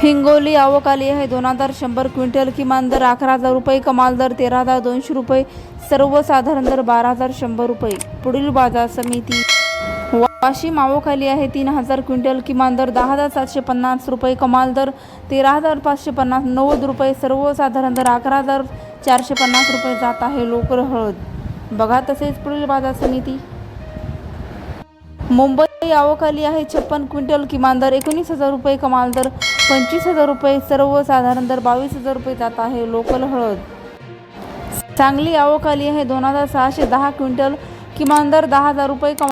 हिंगोली आवकाली आहे. दोन हजार शंभर क्विंटल किमान दर अकरा हजार रुपये कमाल दर तेरा हजार दोनशे रुपये सर्वसाधारण दर बारा हजार शंभर रुपये. पुढील बाजार समिती. वाशिम आवोखाली आहे. तीन हजार क्विंटल किमान दर दहा हजार सातशे पन्नास रुपये कमाल दर तेरा हजार पाचशे पन्नास नव्वद रुपये सर्वसाधारण दर अकरा हजार चारशे पन्नास रुपये जात आहे लोकर हळद. बघा तसेच पुढील बाजार समिती. मुंबई आवोखाली आहे. छप्पन क्विंटल किमान दर एकोणीस हजार रुपये कमाल दर पंचवीस हजार रुपये सर्वसाधारण दर बावीस हजार रुपये जात आहे लोकल हळद. चांगली आवक आली आहे दोन हजार सहाशे दहा क्विंटल किमान दर दहा हजार रुपये कमा